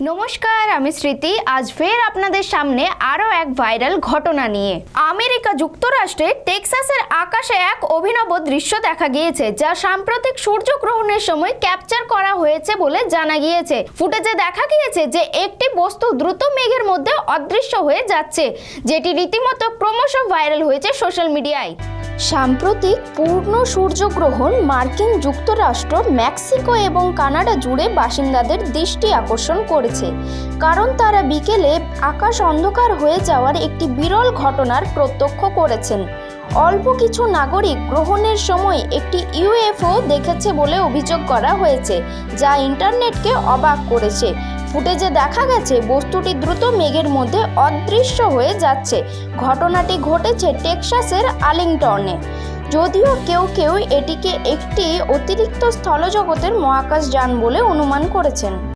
নমস্কার, আমি স্মৃতি। আজ ফের আপনাদের সামনে আরও এক ভাইরাল ঘটনা নিয়ে। আমেরিকা যুক্তরাষ্ট্রে টেক্সাসের আকাশে এক অভিনব দৃশ্য দেখা গিয়েছে, যা সাম্প্রতিক সূর্যগ্রহণের সময় ক্যাপচার করা হয়েছে বলে জানা গিয়েছে। ফুটেজে দেখা গিয়েছে যে একটি বস্তু দ্রুত মেঘের মধ্যে অদৃশ্য হয়ে যাচ্ছে, যেটি রীতিমতো ক্রমশ ভাইরাল হয়েছে সোশ্যাল মিডিয়ায়। সাম্প্রতিক পূর্ণ সূর্যগ্রহণ মার্কিন যুক্তরাষ্ট্র, মেক্সিকো এবং কানাডা জুড়ে বাসিন্দাদের দৃষ্টি আকর্ষণ করেছে। কারণ তারা বিকেলে আকাশ অন্ধকার হয়ে যাওয়ার একটি বিরল ঘটনার প্রত্যক্ষ করেছেন। অল্প কিছু নাগরিক গ্রহণের সময় একটি ইউএফও দেখেছে বলে অভিযোগ করা হয়েছে, যা ইন্টারনেটকে অবাক করেছে। ফুটেজে দেখা গেছে, বস্তুটি দ্রুত মেঘের মধ্যে অদৃশ্য হয়ে যাচ্ছে। ঘটনাটি ঘটেছে টেক্সাসের আলিংটনে। যদিও কেউ কেউ এটিকে একটি অতিরিক্ত স্থলজগতের মহাকাশ যান বলে অনুমান করেছেন।